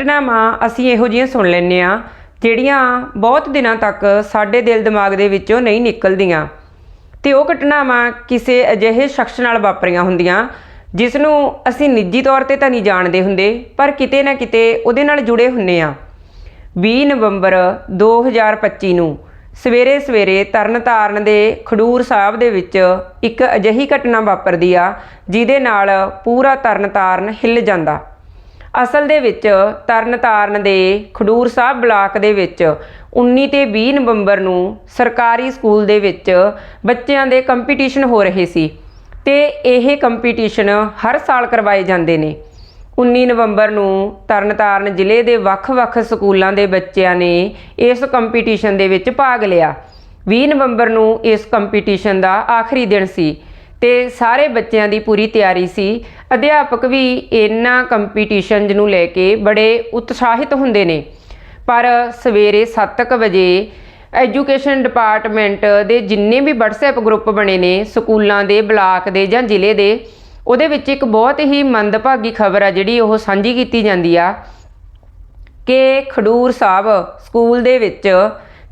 ਘਟਨਾਵਾਂ ਅਸੀਂ ਇਹੋ ਜਿਹੀਆਂ ਸੁਣ ਲੈਂਦੇ ਆ ਜਿਹੜੀਆਂ ਬਹੁਤ ਦਿਨਾਂ ਤੱਕ ਸਾਡੇ ਦਿਲ ਦਿਮਾਗ ਦੇ ਵਿੱਚੋਂ ਨਹੀਂ ਨਿਕਲਦੀਆਂ। ਤੇ ਉਹ ਘਟਨਾਵਾਂ ਕਿਸੇ ਅਜਿਹੇ ਸ਼ਖਸ ਨਾਲ ਵਾਪਰੀਆਂ ਹੁੰਦੀਆਂ ਜਿਸ ਨੂੰ ਅਸੀਂ ਨਿੱਜੀ ਤੌਰ ਤੇ ਤਾਂ ਨਹੀਂ ਜਾਣਦੇ ਹੁੰਦੇ, ਪਰ ਕਿਤੇ ਨਾ ਕਿਤੇ ਉਹਦੇ ਨਾਲ ਜੁੜੇ ਹੁੰਨੇ ਆ 20 ਨਵੰਬਰ 2025 ਨੂੰ ਸਵੇਰੇ ਸਵੇਰੇ ਤਰਨਤਾਰਨ ਦੇ ਖਡੂਰ ਸਾਹਿਬ ਦੇ ਵਿੱਚ ਇੱਕ ਅਜਿਹੀ ਘਟਨਾ ਵਾਪਰਦੀ ਆ, ਜਿਹਦੇ ਨਾਲ ਪੂਰਾ ਤਰਨਤਾਰਨ ਹਿੱਲ ਜਾਂਦਾ। ਅਸਲ ਦੇ ਵਿੱਚ ਤਰਨਤਾਰਨ ਦੇ ਖਡੂਰ ਸਾਹਿਬ ਬਲਾਕ ਦੇ ਵਿੱਚ 19 ਤੇ 20 ਨਵੰਬਰ ਨੂੰ ਸਰਕਾਰੀ ਸਕੂਲ ਦੇ ਵਿੱਚ ਬੱਚਿਆਂ ਦੇ ਕੰਪੀਟੀਸ਼ਨ ਹੋ ਰਹੇ ਸੀ ਤੇ ਇਹ ਕੰਪੀਟੀਸ਼ਨ ਹਰ ਸਾਲ ਕਰਵਾਏ ਜਾਂਦੇ ਨੇ। 19 ਨਵੰਬਰ ਨੂੰ ਤਰਨਤਾਰਨ ਜ਼ਿਲ੍ਹੇ ਦੇ ਵੱਖ-ਵੱਖ ਸਕੂਲਾਂ ਦੇ ਬੱਚਿਆਂ ਨੇ ਇਸ ਕੰਪੀਟੀਸ਼ਨ ਦੇ ਵਿੱਚ ਭਾਗ ਲਿਆ। 20 ਨਵੰਬਰ ਨੂੰ ਇਸ ਕੰਪੀਟੀਸ਼ਨ ਦਾ ਆਖਰੀ ਦਿਨ ਸੀ। ਤੇ ਸਾਰੇ ਬੱਚਿਆਂ ਦੀ ਪੂਰੀ ਤਿਆਰੀ ਸੀ। ਅਧਿਆਪਕ ਵੀ ਇਹਨਾਂ ਕੰਪੀਟੀਸ਼ਨ ਨੂੰ ਲੈ ਕੇ ਬੜੇ ਉਤਸ਼ਾਹਿਤ ਹੁੰਦੇ ਨੇ। ਪਰ ਸਵੇਰੇ 7:00 ਵਜੇ ਐਜੂਕੇਸ਼ਨ ਡਿਪਾਰਟਮੈਂਟ ਦੇ ਜਿੰਨੇ ਵੀ WhatsApp ਗਰੁੱਪ ਬਣੇ ਨੇ, ਸਕੂਲਾਂ ਦੇ, ਬਲਾਕ ਦੇ ਜਾਂ ਜ਼ਿਲ੍ਹੇ ਦੇ, ਉਹਦੇ ਵਿੱਚ ਇੱਕ ਬਹੁਤ ਹੀ ਮੰਦਭਾਗੀ ਖਬਰ ਆ ਜਿਹੜੀ ਉਹ ਸਾਂਝੀ ਕੀਤੀ ਜਾਂਦੀ ਆ ਕਿ ਖਡੂਰ ਸਾਹਿਬ ਸਕੂਲ ਦੇ ਵਿੱਚ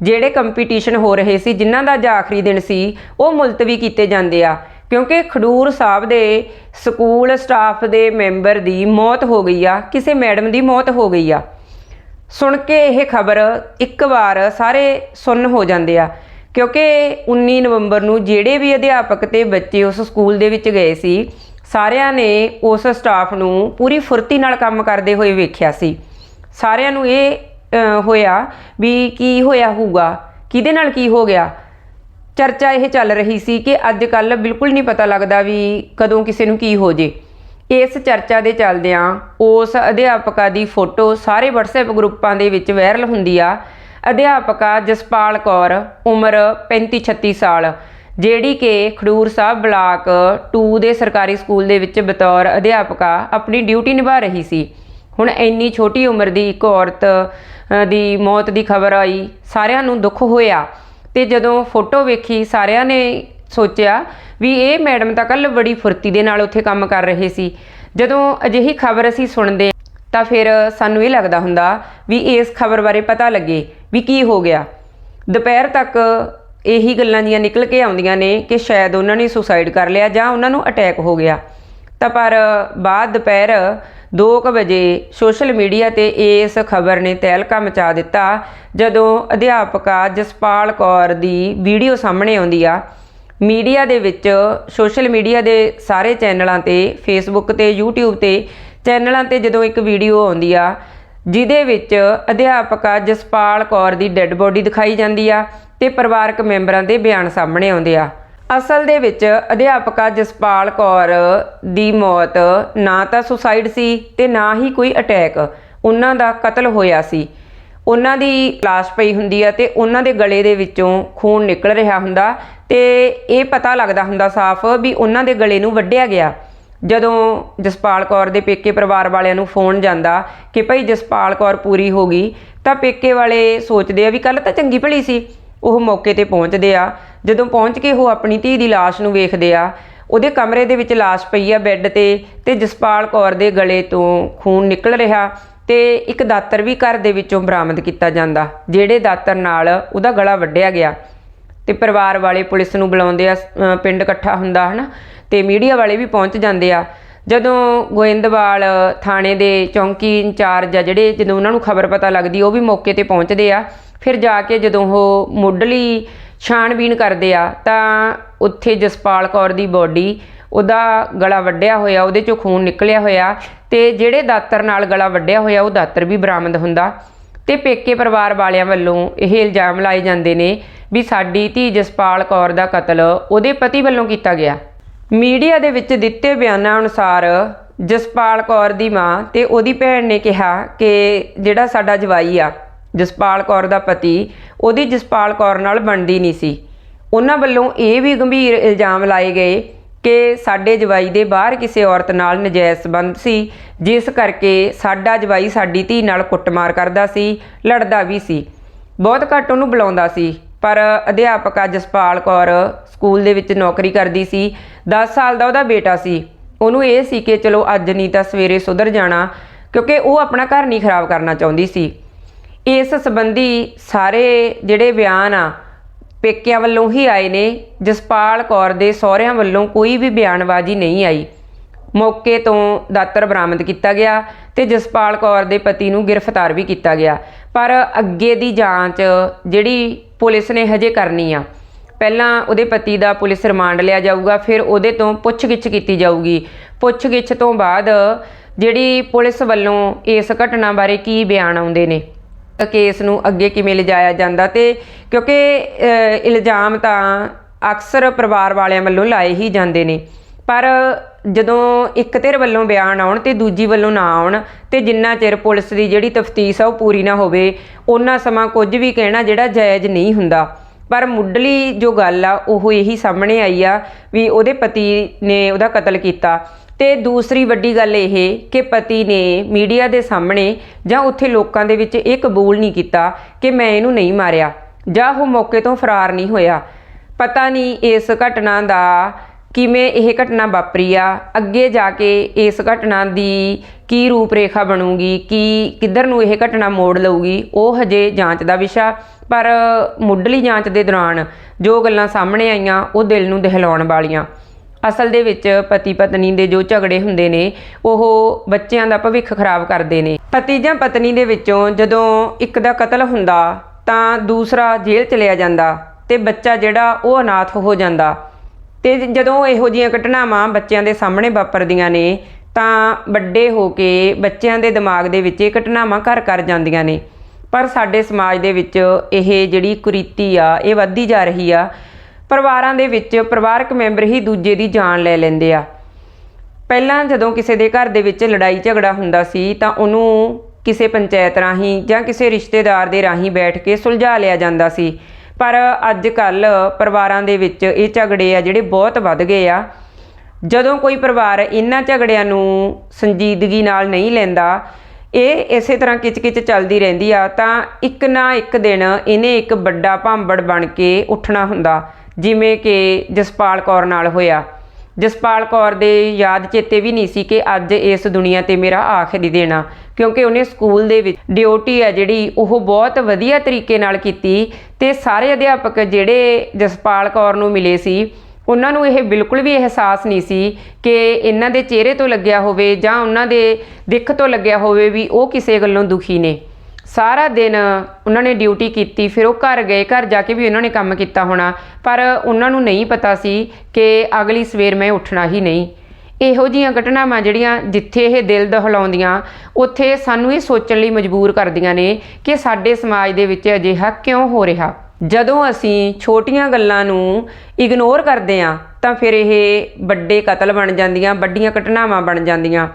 ਜਿਹੜੇ ਕੰਪੀਟੀਸ਼ਨ ਹੋ ਰਹੇ ਸੀ, ਜਿਨ੍ਹਾਂ ਦਾ ਅੱਜ ਆਖਰੀ ਦਿਨ ਸੀ, ਉਹ ਮੁਲਤਵੀ ਕੀਤੇ ਜਾਂਦੇ ਆ। ਕਿਉਂਕਿ ਖਡੂਰ ਸਾਹਿਬ ਦੇ ਸਕੂਲ ਸਟਾਫ ਦੇ ਮੈਂਬਰ ਦੀ ਮੌਤ ਹੋ ਗਈ ਆ, ਕਿਸੇ ਮੈਡਮ ਦੀ ਮੌਤ ਹੋ ਗਈ ਆ। ਸੁਣ ਕੇ ਇਹ ਖਬਰ ਇੱਕ ਵਾਰ ਸਾਰੇ ਸੁੰਨ ਹੋ ਜਾਂਦੇ ਆ, ਕਿਉਂਕਿ 19 ਨਵੰਬਰ ਨੂੰ ਜਿਹੜੇ ਵੀ ਅਧਿਆਪਕ ਤੇ ਬੱਚੇ ਉਸ ਸਕੂਲ ਦੇ ਵਿੱਚ ਗਏ ਸੀ, ਸਾਰਿਆਂ ਨੇ ਉਸ ਸਟਾਫ ਨੂੰ ਪੂਰੀ ਫੁਰਤੀ ਨਾਲ ਕੰਮ ਕਰਦੇ ਹੋਏ ਵੇਖਿਆ ਸੀ। ਸਾਰਿਆਂ ਨੂੰ ਇਹ ਹੋਇਆ ਵੀ ਕੀ ਹੋਇਆ ਹੋਊਗਾ, ਕਿਹਦੇ ਨਾਲ ਕੀ ਹੋ ਗਿਆ ਚਰਚਾ ਇਹ ਚੱਲ ਰਹੀ ਸੀ ਕਿ ਅੱਜ ਕੱਲ ਬਿਲਕੁਲ ਨਹੀਂ ਪਤਾ ਲੱਗਦਾ ਵੀ ਕਦੋਂ ਕਿਸੇ ਨੂੰ ਕੀ ਹੋ ਜੇ। ਇਸ ਚਰਚਾ ਦੇ ਚੱਲਦਿਆਂ ਉਸ ਅਧਿਆਪਕਾ ਦੀ ਫੋਟੋ ਸਾਰੇ WhatsApp ਗਰੁੱਪਾਂ ਦੇ ਵਿੱਚ ਵਾਇਰਲ ਹੁੰਦੀ ਆ। ਅਧਿਆਪਕਾ ਜਸਪਾਲ ਕੌਰ, ਉਮਰ 35 36 ਸਾਲ, ਜਿਹੜੀ ਕਿ ਖਡੂਰ ਸਾਹਿਬ ਬਲਾਕ 2 ਦੇ ਸਰਕਾਰੀ ਸਕੂਲ ਦੇ ਵਿੱਚ ਬਤੌਰ ਅਧਿਆਪਕਾ ਆਪਣੀ ਡਿਊਟੀ ਨਿਭਾ ਰਹੀ ਸੀ। ਹੁਣ ਇੰਨੀ ਛੋਟੀ ਉਮਰ ਦੀ ਇੱਕ ਔਰਤ ਦੀ ਮੌਤ ਦੀ ਖਬਰ ਆਈ, ਸਾਰਿਆਂ ਨੂੰ ਦੁੱਖ ਹੋਇਆ। ਤੇ ਜਦੋਂ ਫੋਟੋ ਵੇਖੀ, ਸਾਰਿਆਂ ਨੇ ਸੋਚਿਆ ਵੀ ਇਹ ਮੈਡਮ ਤਾਂ ਕੱਲ ਬੜੀ ਫੁਰਤੀ ਦੇ ਨਾਲ ਉੱਥੇ ਕੰਮ ਕਰ ਰਹੇ ਸੀ। ਜਦੋਂ ਅਜਿਹੀ ਖਬਰ ਅਸੀਂ ਸੁਣਦੇ ਤਾਂ ਫਿਰ ਸਾਨੂੰ ਇਹ ਲੱਗਦਾ ਹੁੰਦਾ ਵੀ ਇਸ ਖਬਰ ਬਾਰੇ ਪਤਾ ਲੱਗੇ ਵੀ ਕੀ ਹੋ ਗਿਆ। ਦੁਪਹਿਰ ਤੱਕ ਇਹੀ ਗੱਲਾਂ ਜੀਆਂ ਨਿਕਲ ਕੇ ਆਉਂਦੀਆਂ ਨੇ ਕਿ ਸ਼ਾਇਦ ਉਹਨਾਂ ਨੇ ਸੁਸਾਈਡ ਕਰ ਲਿਆ ਜਾਂ ਉਹਨਾਂ ਨੂੰ ਅਟੈਕ ਹੋ ਗਿਆ। ਤਾਂ ਪਰ ਬਾਅਦ ਦੁਪਹਿਰ 2:00 ਵਜੇ ਸੋਸ਼ਲ ਮੀਡੀਆ ਤੇ ਇਸ ਖਬਰ ਨੇ ਤਹਿਲਕਾ ਮਚਾ ਦਿੱਤਾ, ਜਦੋਂ ਅਧਿਆਪਕਾ ਜਸਪਾਲ ਕੌਰ ਦੀ ਵੀਡੀਓ ਸਾਹਮਣੇ ਆਉਂਦੀ ਆ। ਮੀਡੀਆ ਦੇ ਵਿੱਚ ਸੋਸ਼ਲ ਮੀਡੀਆ ਦੇ ਸਾਰੇ ਚੈਨਲਾਂ ਤੇ, ਫੇਸਬੁੱਕ ਤੇ YouTube ਤੇ ਚੈਨਲਾਂ ਤੇ ਜਦੋਂ ਇੱਕ ਵੀਡੀਓ ਆਉਂਦੀ ਆ, ਜਿਹਦੇ ਵਿੱਚ ਅਧਿਆਪਕਾ ਜਸਪਾਲ ਕੌਰ ਦੀ ਡੈੱਡ ਬੋਡੀ ਦਿਖਾਈ ਜਾਂਦੀ ਆ ਤੇ ਪਰਿਵਾਰਕ ਮੈਂਬਰਾਂ ਦੇ ਬਿਆਨ ਸਾਹਮਣੇ ਆਉਂਦੇ ਆ। ਅਸਲ ਦੇ ਵਿੱਚ ਅਧਿਆਪਕਾ ਜਸਪਾਲ ਕੌਰ ਦੀ ਮੌਤ ਨਾ ਤਾਂ ਸੁਸਾਈਡ ਸੀ ਤੇ ਨਾ ਹੀ ਕੋਈ ਅਟੈਕ। ਉਹਨਾਂ ਦਾ ਕਤਲ ਹੋਇਆ ਸੀ। ਉਹਨਾਂ ਦੀ ਲਾਸ਼ ਪਈ ਹੁੰਦੀ ਆ ਤੇ ਉਹਨਾਂ ਦੇ ਗਲੇ ਦੇ ਵਿੱਚੋਂ ਖੂਨ ਨਿਕਲ ਰਿਹਾ ਹੁੰਦਾ ਤੇ ਇਹ ਪਤਾ ਲੱਗਦਾ ਹੁੰਦਾ ਸਾਫ਼ ਵੀ ਉਹਨਾਂ ਦੇ ਗਲੇ ਨੂੰ ਵੱਢਿਆ ਗਿਆ। ਜਦੋਂ ਜਸਪਾਲ ਕੌਰ ਦੇ ਪੇਕੇ ਪਰਿਵਾਰ ਵਾਲਿਆਂ ਨੂੰ ਫੋਨ ਜਾਂਦਾ ਕਿ ਭਾਈ ਜਸਪਾਲ ਕੌਰ ਪੂਰੀ ਹੋ ਗਈ ਤਾਂ ਪੇਕੇ ਵਾਲੇ ਸੋਚਦੇ ਆ ਵੀ ਕੱਲ ਤਾਂ ਚੰਗੀ ਭਲੀ ਸੀ। ਉਹ ਮੌਕੇ ਤੇ ਪਹੁੰਚਦੇ ਆ। ਜਦੋਂ ਪਹੁੰਚ ਕੇ ਉਹ ਆਪਣੀ ਧੀ ਦੀ ਲਾਸ਼ ਨੂੰ ਵੇਖਦੇ ਆ, ਉਹਦੇ ਕਮਰੇ ਦੇ ਵਿੱਚ ਲਾਸ਼ ਪਈ ਆ ਬੈੱਡ ਤੇ ਤੇ ਜਸਪਾਲ ਕੌਰ ਦੇ ਗਲੇ ਤੋਂ ਖੂਨ ਨਿਕਲ ਰਿਹਾ ਤੇ ਇੱਕ ਦਾਤਰ ਵੀ ਘਰ ਦੇ ਵਿੱਚੋਂ ਬਰਾਮਦ ਕੀਤਾ ਜਾਂਦਾ, ਜਿਹੜੇ ਦਾਤਰ ਨਾਲ ਉਹਦਾ ਗਲਾ ਵੱਢਿਆ ਗਿਆ। ਤੇ ਪਰਿਵਾਰ ਵਾਲੇ ਪੁਲਿਸ ਨੂੰ ਬੁਲਾਉਂਦੇ ਆ ਪਿੰਡ ਇਕੱਠਾ ਹੁੰਦਾ, ਹਨਾ? ਤੇ ਮੀਡੀਆ ਵਾਲੇ ਵੀ ਪਹੁੰਚ ਜਾਂਦੇ ਆ। ਜਦੋਂ ਗੋਇੰਦਵਾਲ ਥਾਣੇ ਦੇ ਚੌਂਕੀ ਇੰਚਾਰਜ ਆ ਜਿਹੜੇ, ਜਦੋਂ ਉਹਨਾਂ ਨੂੰ ਖਬਰ ਪਤਾ ਲੱਗਦੀ, ਉਹ ਵੀ ਮੌਕੇ ਤੇ ਪਹੁੰਚਦੇ ਆ। ਫਿਰ ਜਾ ਕੇ ਜਦੋਂ ਉਹ ਮੁੱਢਲੀ ਛਾਣਬੀਣ ਕਰਦੇ ਆ, ਤਾਂ ਉੱਥੇ ਜਸਪਾਲ ਕੌਰ ਦੀ ਬੋਡੀ, ਉਹਦਾ ਗਲਾ ਵੱਢਿਆ ਹੋਇਆ, ਉਹਦੇ ਚੋਂ ਖੂਨ ਨਿਕਲਿਆ ਹੋਇਆ ਤੇ ਜਿਹੜੇ ਦਾਤਰ ਨਾਲ ਗਲਾ ਵੱਢਿਆ ਹੋਇਆ, ਉਹ ਦਾਤਰ ਵੀ ਬਰਾਮਦ ਹੁੰਦਾ। ਤੇ ਪੇਕੇ ਪਰਿਵਾਰ ਵਾਲਿਆਂ ਵੱਲੋਂ ਇਹ ਇਲਜ਼ਾਮ ਲਾਏ ਜਾਂਦੇ ਨੇ ਵੀ ਸਾਡੀ ਧੀ ਜਸਪਾਲ ਕੌਰ ਦਾ ਕਤਲ ਉਹਦੇ ਪਤੀ ਵੱਲੋਂ ਕੀਤਾ ਗਿਆ। ਮੀਡੀਆ ਦੇ ਵਿੱਚ ਦਿੱਤੇ ਬਿਆਨਾਂ ਅਨੁਸਾਰ ਜਸਪਾਲ ਕੌਰ ਦੀ ਮਾਂ ਤੇ ਉਹਦੀ ਭੈਣ ਨੇ ਕਿਹਾ ਕਿ ਜਿਹੜਾ ਸਾਡਾ ਜਵਾਈ ਆ ਜਸਪਾਲ ਕੌਰ ਦਾ ਪਤੀ, ਉਹਦੀ ਜਸਪਾਲ ਕੌਰ ਨਾਲ ਬਣਦੀ ਨਹੀਂ ਸੀ। ਉਹਨਾਂ ਵੱਲੋਂ ਇਹ ਵੀ ਗੰਭੀਰ ਇਲਜ਼ਾਮ ਲਾਏ ਗਏ ਕਿ ਸਾਡੇ ਜਵਾਈ ਦੇ ਬਾਹਰ ਕਿਸੇ ਔਰਤ ਨਾਲ ਨਜਾਇਜ਼ ਸੰਬੰਧ ਸੀ, ਜਿਸ ਕਰਕੇ ਸਾਡਾ ਜਵਾਈ ਸਾਡੀ ਧੀ ਨਾਲ ਕੁੱਟਮਾਰ ਕਰਦਾ ਸੀ, ਲੜਦਾ ਵੀ ਸੀ। ਬਹੁਤ ਘੱਟ ਉਹਨੂੰ ਬੁਲਾਉਂਦਾ ਸੀ, ਪਰ ਅਧਿਆਪਕਾ ਜਸਪਾਲ ਕੌਰ ਸਕੂਲ ਦੇ ਵਿੱਚ ਨੌਕਰੀ ਕਰਦੀ ਸੀ 10 ਸਾਲ ਦਾ ਉਹਦਾ ਬੇਟਾ ਸੀ। ਉਹਨੂੰ ਇਹ ਸੀ ਕਿ ਚਲੋ ਅੱਜ ਨਹੀਂ ਤਾਂ ਸਵੇਰੇ ਸੁਧਰ ਜਾਣਾ, ਕਿਉਂਕਿ ਉਹ ਆਪਣਾ ਘਰ ਨਹੀਂ ਖਰਾਬ ਕਰਨਾ ਚਾਹੁੰਦੀ ਸੀ। ਇਸ ਸੰਬੰਧੀ ਸਾਰੇ ਜਿਹੜੇ ਬਿਆਨ ਆ, ਪੇਕਿਆਂ ਵੱਲੋਂ ਹੀ ਆਏ ਨੇ। ਜਸਪਾਲ ਕੌਰ ਦੇ ਸਹੁਰਿਆਂ ਵੱਲੋਂ ਕੋਈ ਵੀ ਬਿਆਨਬਾਜ਼ੀ ਨਹੀਂ ਆਈ। ਮੌਕੇ ਤੋਂ ਦਾਤਰ ਬਰਾਮਦ ਕੀਤਾ ਗਿਆ ਤੇ ਜਸਪਾਲ ਕੌਰ ਦੇ ਪਤੀ ਨੂੰ ਗ੍ਰਿਫਤਾਰ ਵੀ ਕੀਤਾ ਗਿਆ। ਪਰ ਅੱਗੇ ਦੀ ਜਾਂਚ ਜਿਹੜੀ ਪੁਲਿਸ ਨੇ ਹਜੇ ਕਰਨੀ ਆ, ਪਹਿਲਾਂ ਉਹਦੇ ਪਤੀ ਦਾ ਪੁਲਿਸ ਰਿਮਾਂਡ ਲਿਆ ਜਾਊਗਾ, ਫਿਰ ਉਹਦੇ ਤੋਂ ਪੁੱਛਗਿੱਛ ਕੀਤੀ ਜਾਊਗੀ। ਪੁੱਛਗਿੱਛ ਤੋਂ ਬਾਅਦ ਜਿਹੜੀ ਪੁਲਿਸ ਵੱਲੋਂ ਇਸ ਘਟਨਾ ਬਾਰੇ ਕੀ ਬਿਆਨ ਆਉਂਦੇ ਨੇ? ਕੇਸ ਨੂੰ ਅੱਗੇ ਕਿਵੇਂ ਲਿਜਾਇਆ ਜਾਂਦਾ ਤੇ ਕਿਉਂਕਿ ਇਲਜ਼ਾਮ ਤਾਂ ਅਕਸਰ ਪਰਿਵਾਰ ਵਾਲਿਆਂ ਵੱਲੋਂ ਲਾਏ ਹੀ ਜਾਂਦੇ ਨੇ। ਪਰ ਜਦੋਂ ਇੱਕ ਧਿਰ ਵੱਲੋਂ ਬਿਆਨ ਆਉਣ ਤੇ ਦੂਜੀ ਵੱਲੋਂ ਨਾ ਆਉਣ ਤੇ ਜਿੰਨਾ ਚਿਰ ਪੁਲਿਸ ਦੀ ਜਿਹੜੀ ਤਫਤੀਸ਼ ਆ ਉਹ ਪੂਰੀ ਨਾ ਹੋਵੇ ਉਹਨਾਂ ਸਮਾਂ ਕੁਝ ਵੀ ਕਹਿਣਾ ਜਿਹੜਾ ਜਾਇਜ਼ ਨਹੀਂ ਹੁੰਦਾ। ਪਰ ਮੁੱਢਲੀ ਜੋ ਗੱਲ ਆ, ਉਹ ਇਹੀ ਸਾਹਮਣੇ ਆਈ ਆ ਵੀ ਉਹਦੇ ਪਤੀ ਨੇ ਉਹਦਾ ਕਤਲ ਕੀਤਾ। ਤੇ ਦੂਸਰੀ ਵੱਡੀ ਗੱਲ ਇਹ ਕਿ ਪਤੀ ਨੇ ਮੀਡੀਆ ਦੇ ਸਾਹਮਣੇ ਜਾਂ ਉੱਥੇ ਲੋਕਾਂ ਦੇ ਵਿੱਚ ਇਹ ਕਬੂਲ ਨਹੀਂ ਕੀਤਾ ਕਿ ਮੈਂ ਇਹਨੂੰ ਨਹੀਂ ਮਾਰਿਆ ਜਾਂ ਉਹ ਮੌਕੇ ਤੋਂ ਫਰਾਰ ਨਹੀਂ ਹੋਇਆ। ਪਤਾ ਨਹੀਂ ਇਸ ਘਟਨਾ ਦਾ ਕਿਵੇਂ ਇਹ ਘਟਨਾ ਵਾਪਰੀ ਆ। ਅੱਗੇ ਜਾ ਕੇ ਇਸ ਘਟਨਾ ਦੀ ਕੀ ਰੂਪਰੇਖਾ ਬਣੂਗੀ, ਕੀ ਕਿੱਧਰ ਨੂੰ ਇਹ ਘਟਨਾ ਮੋੜ ਲਊਗੀ, ਉਹ ਹਜੇ ਜਾਂਚ ਦਾ ਵਿਸ਼ਾ। ਪਰ ਮੁੱਢਲੀ ਜਾਂਚ ਦੇ ਦੌਰਾਨ ਜੋ ਗੱਲਾਂ ਸਾਹਮਣੇ ਆਈਆਂ, ਉਹ ਦਿਲ ਨੂੰ ਦਹਿਲਾਉਣ ਵਾਲੀਆਂ। ਅਸਲ ਦੇ ਵਿੱਚ ਪਤੀ ਪਤਨੀ ਦੇ ਜੋ ਝਗੜੇ ਹੁੰਦੇ ਨੇ, ਉਹ ਬੱਚਿਆਂ ਦਾ ਭਵਿੱਖ ਖਰਾਬ ਕਰਦੇ ਨੇ। ਪਤੀ ਜਾਂ ਪਤਨੀ ਦੇ ਵਿੱਚੋਂ ਜਦੋਂ ਇੱਕ ਦਾ ਕਤਲ ਹੁੰਦਾ, ਤਾਂ ਦੂਸਰਾ ਜੇਲ੍ਹ ਚਲਿਆ ਜਾਂਦਾ ਤੇ ਬੱਚਾ ਜਿਹੜਾ, ਉਹ ਅਨਾਥ ਹੋ ਜਾਂਦਾ। ਤੇ ਜਦੋਂ ਇਹੋ ਜਿਹੀਆਂ ਘਟਨਾਵਾਂ ਬੱਚਿਆਂ ਦੇ ਸਾਹਮਣੇ ਵਾਪਰਦੀਆਂ ਨੇ, ਤਾਂ ਵੱਡੇ ਹੋ ਕੇ ਬੱਚਿਆਂ ਦੇ ਦਿਮਾਗ ਦੇ ਵਿੱਚ ਇਹ ਘਟਨਾਵਾਂ ਘਰ ਕਰ ਜਾਂਦੀਆਂ ਨੇ। ਪਰ ਸਾਡੇ ਸਮਾਜ ਦੇ ਵਿੱਚ ਇਹ ਜਿਹੜੀ ਕੁਰੀਤੀ ਆ, ਇਹ ਵੱਧਦੀ ਜਾ ਰਹੀ ਆ। ਪਰਿਵਾਰਾਂ ਦੇ ਵਿੱਚ ਪਰਿਵਾਰਕ ਮੈਂਬਰ ਹੀ ਦੂਜੇ ਦੀ ਜਾਨ ਲੈ ਲੈਂਦੇ ਆ। ਪਹਿਲਾਂ ਜਦੋਂ ਕਿਸੇ ਦੇ ਘਰ ਦੇ ਵਿੱਚ ਲੜਾਈ ਝਗੜਾ ਹੁੰਦਾ ਸੀ ਤਾਂ ਉਹਨੂੰ ਕਿਸੇ ਪੰਚਾਇਤ ਰਾਹੀਂ ਜਾਂ ਕਿਸੇ ਰਿਸ਼ਤੇਦਾਰ ਦੇ ਰਾਹੀਂ ਬੈਠ ਕੇ ਸੁਲਝਾ ਲਿਆ ਜਾਂਦਾ ਸੀ। ਪਰ ਅੱਜ ਕੱਲ ਪਰਿਵਾਰਾਂ ਦੇ ਵਿੱਚ ਇਹ ਝਗੜੇ ਆ ਜਿਹੜੇ ਬਹੁਤ ਵੱਧ ਗਏ ਆ। ਜਦੋਂ ਕੋਈ ਪਰਿਵਾਰ ਇਹਨਾਂ ਝਗੜਿਆਂ ਨੂੰ ਸੰਜੀਦਗੀ ਨਾਲ ਨਹੀਂ ਲੈਂਦਾ, ਇਹ ਇਸੇ ਤਰ੍ਹਾਂ ਕਿਚਕਿਚ ਚੱਲਦੀ ਰਹਿੰਦੀ ਆ ਤਾਂ ਇੱਕ ਨਾ ਇੱਕ ਦਿਨ ਇਹਨੇ ਇੱਕ ਵੱਡਾ ਭਾਂਬੜ ਬਣ ਕੇ ਉੱਠਣਾ ਹੁੰਦਾ ਜਿਵੇਂ ਕਿ ਜਸਪਾਲ ਕੌਰ ਨਾਲ ਹੋਇਆ। ਜਸਪਾਲ ਕੌਰ ਦੇ ਯਾਦ ਚੇਤੇ ਵੀ ਨਹੀਂ ਸੀ ਕਿ ਅੱਜ ਇਸ ਦੁਨੀਆ ਤੇ ਮੇਰਾ ਆਖਰੀ ਦਿਨ ਆ, ਕਿਉਂਕਿ ਉਹਨੇ ਸਕੂਲ ਦੇ ਵਿੱਚ ਡਿਊਟੀ ਆ ਜਿਹੜੀ ਉਹ ਬਹੁਤ ਵਧੀਆ ਤਰੀਕੇ ਨਾਲ ਕੀਤੀ ਤੇ ਸਾਰੇ ਅਧਿਆਪਕ ਜਿਹੜੇ ਜਸਪਾਲ ਕੌਰ ਨੂੰ ਮਿਲੇ ਸੀ, ਉਹਨਾਂ ਨੂੰ ਇਹ ਬਿਲਕੁਲ ਵੀ ਅਹਿਸਾਸ ਨਹੀਂ ਸੀ ਕਿ ਇਹਨਾਂ ਦੇ ਚਿਹਰੇ ਤੋਂ ਲੱਗਿਆ ਹੋਵੇ ਜਾਂ ਉਹਨਾਂ ਦੇ ਦਿੱਖ ਤੋਂ ਲੱਗਿਆ ਹੋਵੇ ਵੀ ਉਹ ਕਿਸੇ ਗੱਲੋਂ ਦੁਖੀ ਨੇ। ਸਾਰਾ ਦਿਨ ਉਹਨਾਂ ਨੇ ਡਿਊਟੀ ਕੀਤੀ, ਫਿਰ ਉਹ ਘਰ ਗਏ, ਘਰ ਜਾ ਕੇ ਵੀ ਉਹਨਾਂ ਨੇ ਕੰਮ ਕੀਤਾ ਹੋਣਾ। ਪਰ ਉਹਨਾਂ ਨੂੰ ਨਹੀਂ ਪਤਾ ਸੀ ਕਿ ਅਗਲੀ ਸਵੇਰ ਮੈਂ ਉੱਠਣਾ ਹੀ ਨਹੀਂ। ਇਹੋ ਜੀਆਂ ਘਟਨਾਵਾਂ ਜਿਹੜੀਆਂ ਜਿੱਥੇ ਇਹ ਦਿਲ ਦਹਿਲਾਉਂਦੀਆਂ, ਉੱਥੇ ਸਾਨੂੰ ਇਹ ਸੋਚਣ ਲਈ ਮਜਬੂਰ ਕਰਦੀਆਂ ਨੇ ਕਿ ਸਾਡੇ ਸਮਾਜ ਦੇ ਵਿੱਚ ਅਜਿਹਾ ਕਿਉਂ ਹੋ ਰਿਹਾ? ਜਦੋਂ ਅਸੀਂ ਛੋਟੀਆਂ ਗੱਲਾਂ ਨੂੰ ਇਗਨੋਰ ਕਰਦੇ ਹਾਂ, ਤਾਂ ਫਿਰ ਇਹ ਵੱਡੇ ਕਤਲ ਬਣ ਜਾਂਦੀਆਂ, ਵੱਡੀਆਂ ਘਟਨਾਵਾਂ ਬਣ ਜਾਂਦੀਆਂ।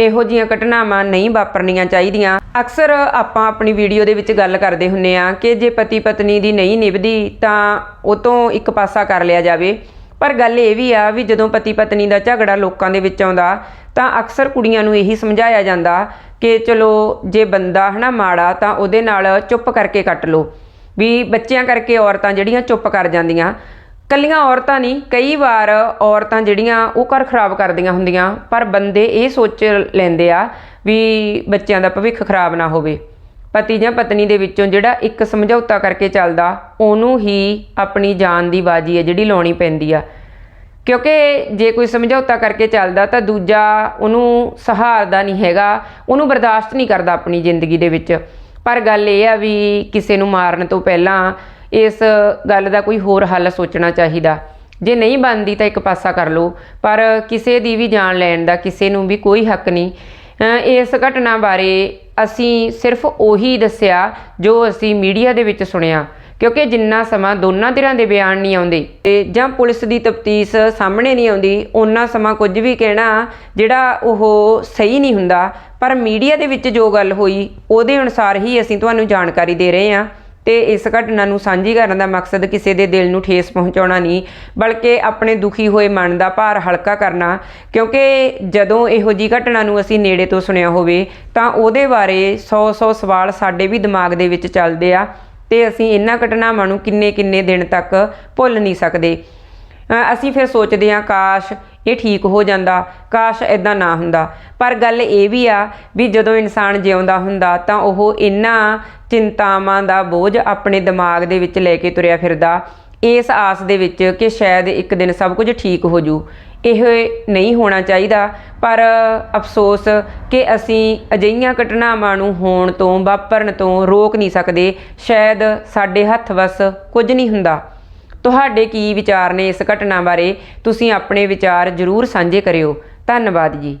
ਇਹੋ ਜੀਆਂ ਘਟਨਾਵਾਂ ਨਹੀਂ ਵਾਪਰਨੀਆਂ ਚਾਹੀਦੀਆਂ। ਅਕਸਰ ਆਪਾਂ ਆਪਣੀ ਵੀਡੀਓ ਦੇ ਵਿੱਚ ਗੱਲ ਕਰਦੇ ਹੁੰਨੇ ਆ ਕਿ ਜੇ ਪਤੀ ਪਤਨੀ ਦੀ ਨਹੀਂ ਨਿਭਦੀ ਤਾਂ ਉਹ ਤੋਂ ਇੱਕ ਪਾਸਾ ਕਰ ਲਿਆ ਜਾਵੇ। ਪਰ ਗੱਲ ਇਹ ਵੀ ਆ ਵੀ ਜਦੋਂ ਪਤੀ ਪਤਨੀ ਦਾ ਝਗੜਾ ਲੋਕਾਂ ਦੇ ਵਿੱਚ ਆਉਂਦਾ ਤਾਂ ਅਕਸਰ ਕੁੜੀਆਂ ਨੂੰ ਇਹੀ ਸਮਝਾਇਆ ਜਾਂਦਾ ਕਿ ਚਲੋ ਜੇ ਬੰਦਾ ਹਨਾ ਮਾੜਾ ਤਾਂ ਉਹਦੇ ਨਾਲ ਚੁੱਪ ਕਰਕੇ ਕੱਟ ਲਓ। ਵੀ ਬੱਚਿਆਂ ਕਰਕੇ ਔਰਤਾਂ ਜਿਹੜੀਆਂ ਚੁੱਪ ਕਰ ਜਾਂਦੀਆਂ ਕੱਲੀਆਂ ਔਰਤਾਂ ਨਹੀਂ, ਕਈ ਵਾਰ ਔਰਤਾਂ ਜਿਹੜੀਆਂ ਉਹ ਘਰ ਖਰਾਬ ਕਰਦੀਆਂ ਹੁੰਦੀਆਂ, ਪਰ ਬੰਦੇ ਇਹ ਸੋਚ ਲੈਂਦੇ ਆ ਵੀ ਬੱਚਿਆਂ ਦਾ ਭਵਿੱਖ ਖਰਾਬ ਨਾ ਹੋਵੇ। ਪਤੀ ਜਾਂ ਪਤਨੀ ਦੇ ਵਿੱਚੋਂ ਜਿਹੜਾ ਇੱਕ ਸਮਝੌਤਾ ਕਰਕੇ ਚੱਲਦਾ, ਉਹਨੂੰ ਹੀ ਆਪਣੀ ਜਾਨ ਦੀ ਬਾਜੀ ਹੈ ਜਿਹੜੀ ਲਾਉਣੀ ਪੈਂਦੀ ਆ। ਕਿਉਂਕਿ ਜੇ ਕੋਈ ਸਮਝੌਤਾ ਕਰਕੇ ਚੱਲਦਾ ਤਾਂ ਦੂਜਾ ਉਹਨੂੰ ਸਹਾਰਦਾ ਨਹੀਂ ਹੈਗਾ, ਉਹਨੂੰ ਬਰਦਾਸ਼ਤ ਨਹੀਂ ਕਰਦਾ ਆਪਣੀ ਜ਼ਿੰਦਗੀ ਦੇ ਵਿੱਚ। ਪਰ ਗੱਲ ਇਹ ਆ ਵੀ ਕਿਸੇ ਨੂੰ ਮਾਰਨ ਤੋਂ ਪਹਿਲਾਂ ਇਸ ਗੱਲ ਦਾ ਕੋਈ ਹੋਰ ਹੱਲ ਸੋਚਣਾ ਚਾਹੀਦਾ। ਜੇ ਨਹੀਂ ਬਣਦੀ ਤਾਂ ਇੱਕ ਪਾਸਾ ਕਰ ਲਓ, ਪਰ ਕਿਸੇ ਦੀ ਵੀ ਜਾਨ ਲੈਣ ਦਾ ਕਿਸੇ ਨੂੰ ਵੀ ਕੋਈ ਹੱਕ ਨਹੀਂ। ਇਸ ਘਟਨਾ ਬਾਰੇ ਅਸੀਂ ਸਿਰਫ ਉਹੀ ਦੱਸਿਆ ਜੋ ਅਸੀਂ ਮੀਡੀਆ ਦੇ ਵਿੱਚ ਸੁਣਿਆ, ਕਿਉਂਕਿ ਜਿੰਨਾ ਸਮਾਂ ਦੋਨਾਂ ਧਿਰਾਂ ਦੇ ਬਿਆਨ ਨਹੀਂ ਆਉਂਦੇ ਤੇ ਜਾਂ ਪੁਲਿਸ ਦੀ ਤਫਤੀਸ਼ ਸਾਹਮਣੇ ਨਹੀਂ ਆਉਂਦੀ ਉਹਨਾਂ ਸਮਾਂ ਕੁਝ ਵੀ ਕਹਿਣਾ ਜਿਹੜਾ ਉਹ ਸਹੀ ਨਹੀਂ ਹੁੰਦਾ। ਪਰ ਮੀਡੀਆ ਦੇ ਵਿੱਚ ਜੋ ਗੱਲ ਹੋਈ, ਉਹਦੇ ਅਨੁਸਾਰ ਹੀ ਅਸੀਂ ਤੁਹਾਨੂੰ ਜਾਣਕਾਰੀ ਦੇ ਰਹੇ ਹਾਂ। ਤੇ ਇਸ ਘਟਨਾ ਨੂੰ ਸਾਂਝੀ ਕਰਨ ਦਾ ਮਕਸਦ ਕਿਸੇ ਦੇ ਦਿਲ ਨੂੰ ਠੇਸ ਪਹੁੰਚਾਉਣਾ ਨਹੀਂ, ਬਲਕਿ ਆਪਣੇ ਦੁਖੀ ਹੋਏ ਮਨ ਦਾ ਭਾਰ ਹਲਕਾ ਕਰਨਾ। ਕਿਉਂਕਿ ਜਦੋਂ ਇਹੋ ਜੀ ਘਟਨਾ ਨੂੰ ਅਸੀਂ ਨੇੜੇ ਤੋਂ ਸੁਣਿਆ ਹੋਵੇ, ਤਾਂ ਉਹਦੇ ਬਾਰੇ 100-100 ਸਵਾਲ ਸਾਡੇ ਵੀ ਦਿਮਾਗ ਦੇ ਵਿੱਚ ਚੱਲਦੇ ਆ ਤੇ ਅਸੀਂ ਇਹਨਾਂ ਘਟਨਾਵਾਂ ਨੂੰ ਕਿੰਨੇ-ਕਿੰਨੇ ਦਿਨ ਤੱਕ ਭੁੱਲ ਨਹੀਂ ਸਕਦੇ। ਅਸੀਂ ਫਿਰ ਸੋਚਦੇ ਹਾਂ, ਕਾਸ਼ ਇਹ ਠੀਕ ਹੋ ਜਾਂਦਾ, ਕਾਸ਼ ਇਦਾਂ ਨਾ ਹੁੰਦਾ। ਪਰ ਗੱਲ ਇਹ ਵੀ ਆ ਵੀ ਜਦੋਂ ਇਨਸਾਨ ਜਿਉਂਦਾ ਹੁੰਦਾ ਤਾਂ ਉਹ ਇੰਨਾ ਚਿੰਤਾਵਾਂ ਦਾ ਬੋਝ ਆਪਣੇ ਦਿਮਾਗ ਦੇ ਵਿੱਚ ਲੈ ਕੇ ਤੁਰਿਆ ਫਿਰਦਾ। ਇਸ ਆਸ ਦੇ ਵਿੱਚ ਕਿ ਸ਼ਾਇਦ ਇੱਕ ਦਿਨ ਸਭ ਕੁਝ ਠੀਕ ਹੋ ਜੂ। ਇਹ ਨਹੀਂ ਹੋਣਾ ਚਾਹੀਦਾ, ਪਰ ਅਫਸੋਸ ਕਿ ਅਸੀਂ ਅਜਿਹੀਆਂ ਘਟਨਾਵਾਂ ਨੂੰ ਹੋਣ ਤੋਂ, ਵਾਪਰਨ ਤੋਂ ਰੋਕ ਨਹੀਂ ਸਕਦੇ। ਸ਼ਾਇਦ ਸਾਡੇ ਹੱਥ ਵਸ ਕੁਝ ਨਹੀਂ ਹੁੰਦਾ। ਤੁਹਾਡੇ ਕੀ ਵਿਚਾਰ ਨੇ ਇਸ ਘਟਨਾ ਬਾਰੇ? ਤੁਸੀਂ ਆਪਣੇ ਵਿਚਾਰ ਜ਼ਰੂਰ ਸਾਂਝੇ ਕਰਿਓ। ਧੰਨਵਾਦ ਜੀ।